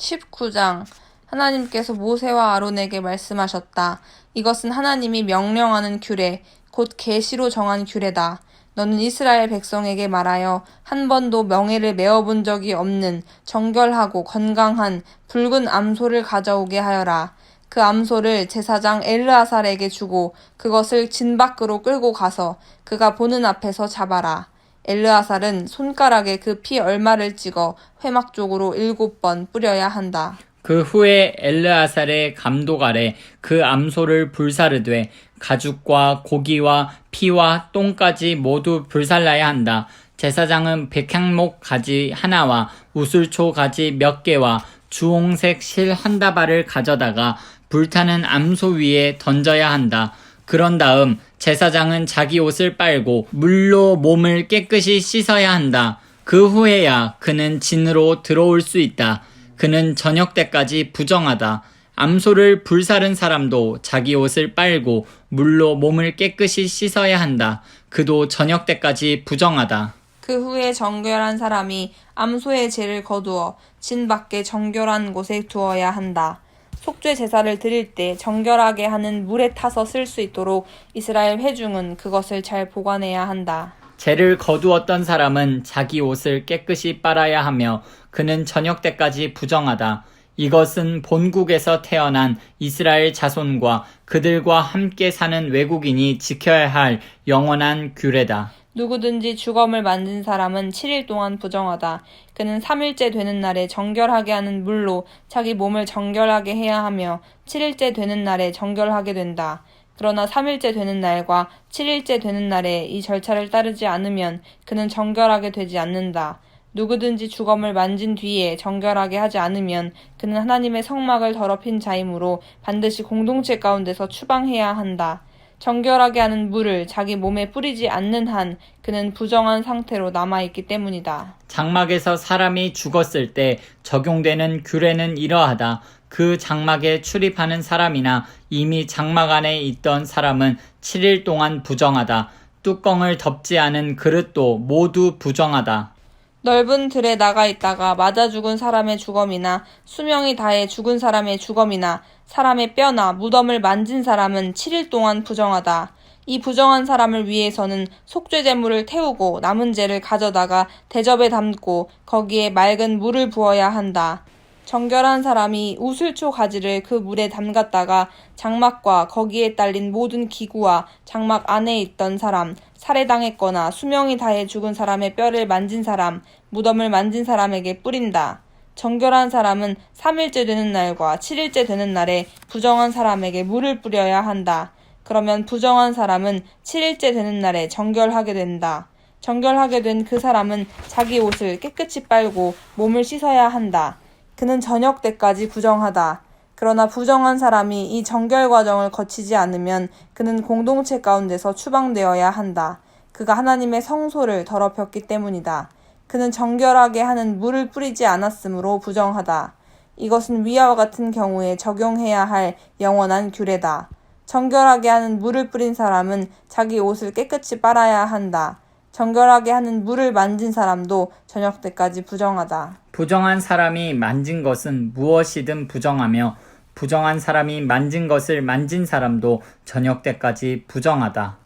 19장 하나님께서 모세와 아론에게 말씀하셨다. 이것은 하나님이 명령하는 규례, 곧 계시로 정한 규례다. 너는 이스라엘 백성에게 말하여 한 번도 명예를 메어본 적이 없는 정결하고 건강한 붉은 암소를 가져오게 하여라. 그 암소를 제사장 엘르아살에게 주고 그것을 진 밖으로 끌고 가서 그가 보는 앞에서 잡아라. 엘르아살은 손가락에 그 피 얼마를 찍어 회막 쪽으로 일곱 번 뿌려야 한다. 그 후에 엘르아살의 감독 아래 그 암소를 불사르되 가죽과 고기와 피와 똥까지 모두 불살라야 한다. 제사장은 백향목 가지 하나와 우슬초 가지 몇 개와 주홍색 실 한 다발을 가져다가 불타는 암소 위에 던져야 한다. 그런 다음 제사장은 자기 옷을 빨고 물로 몸을 깨끗이 씻어야 한다. 그 후에야 그는 진으로 들어올 수 있다. 그는 저녁 때까지 부정하다. 암소를 불사른 사람도 자기 옷을 빨고 물로 몸을 깨끗이 씻어야 한다. 그도 저녁 때까지 부정하다. 그 후에 정결한 사람이 암소의 죄를 거두어 진 밖에 정결한 곳에 두어야 한다. 속죄 제사를 드릴 때 정결하게 하는 물에 타서 쓸 수 있도록 이스라엘 회중은 그것을 잘 보관해야 한다. 죄를 거두었던 사람은 자기 옷을 깨끗이 빨아야 하며 그는 저녁 때까지 부정하다. 이것은 본국에서 태어난 이스라엘 자손과 그들과 함께 사는 외국인이 지켜야 할 영원한 규례다. 누구든지 주검을 만진 사람은 7일 동안 부정하다. 그는 3일째 되는 날에 정결하게 하는 물로 자기 몸을 정결하게 해야 하며 7일째 되는 날에 정결하게 된다. 그러나 3일째 되는 날과 7일째 되는 날에 이 절차를 따르지 않으면 그는 정결하게 되지 않는다. 누구든지 주검을 만진 뒤에 정결하게 하지 않으면 그는 하나님의 성막을 더럽힌 자이므로 반드시 공동체 가운데서 추방해야 한다. 정결하게 하는 물을 자기 몸에 뿌리지 않는 한 그는 부정한 상태로 남아있기 때문이다. 장막에서 사람이 죽었을 때 적용되는 규례는 이러하다. 그 장막에 출입하는 사람이나 이미 장막 안에 있던 사람은 7일 동안 부정하다. 뚜껑을 덮지 않은 그릇도 모두 부정하다. 넓은 들에 나가 있다가 맞아 죽은 사람의 주검이나 수명이 다해 죽은 사람의 주검이나 사람의 뼈나 무덤을 만진 사람은 7일 동안 부정하다. 이 부정한 사람을 위해서는 속죄 제물을 태우고 남은 재를 가져다가 대접에 담고 거기에 맑은 물을 부어야 한다. 정결한 사람이 우슬초 가지를 그 물에 담갔다가 장막과 거기에 딸린 모든 기구와 장막 안에 있던 사람, 살해당했거나 수명이 다해 죽은 사람의 뼈를 만진 사람, 무덤을 만진 사람에게 뿌린다. 정결한 사람은 3일째 되는 날과 7일째 되는 날에 부정한 사람에게 물을 뿌려야 한다. 그러면 부정한 사람은 7일째 되는 날에 정결하게 된다. 정결하게 된 그 사람은 자기 옷을 깨끗이 빨고 몸을 씻어야 한다. 그는 저녁 때까지 부정하다. 그러나 부정한 사람이 이 정결 과정을 거치지 않으면 그는 공동체 가운데서 추방되어야 한다. 그가 하나님의 성소를 더럽혔기 때문이다. 그는 정결하게 하는 물을 뿌리지 않았으므로 부정하다. 이것은 위와 같은 경우에 적용해야 할 영원한 규례다. 정결하게 하는 물을 뿌린 사람은 자기 옷을 깨끗이 빨아야 한다. 정결하게 하는 물을 만진 사람도 저녁 때까지 부정하다. 부정한 사람이 만진 것은 무엇이든 부정하며 부정한 사람이 만진 것을 만진 사람도 저녁 때까지 부정하다.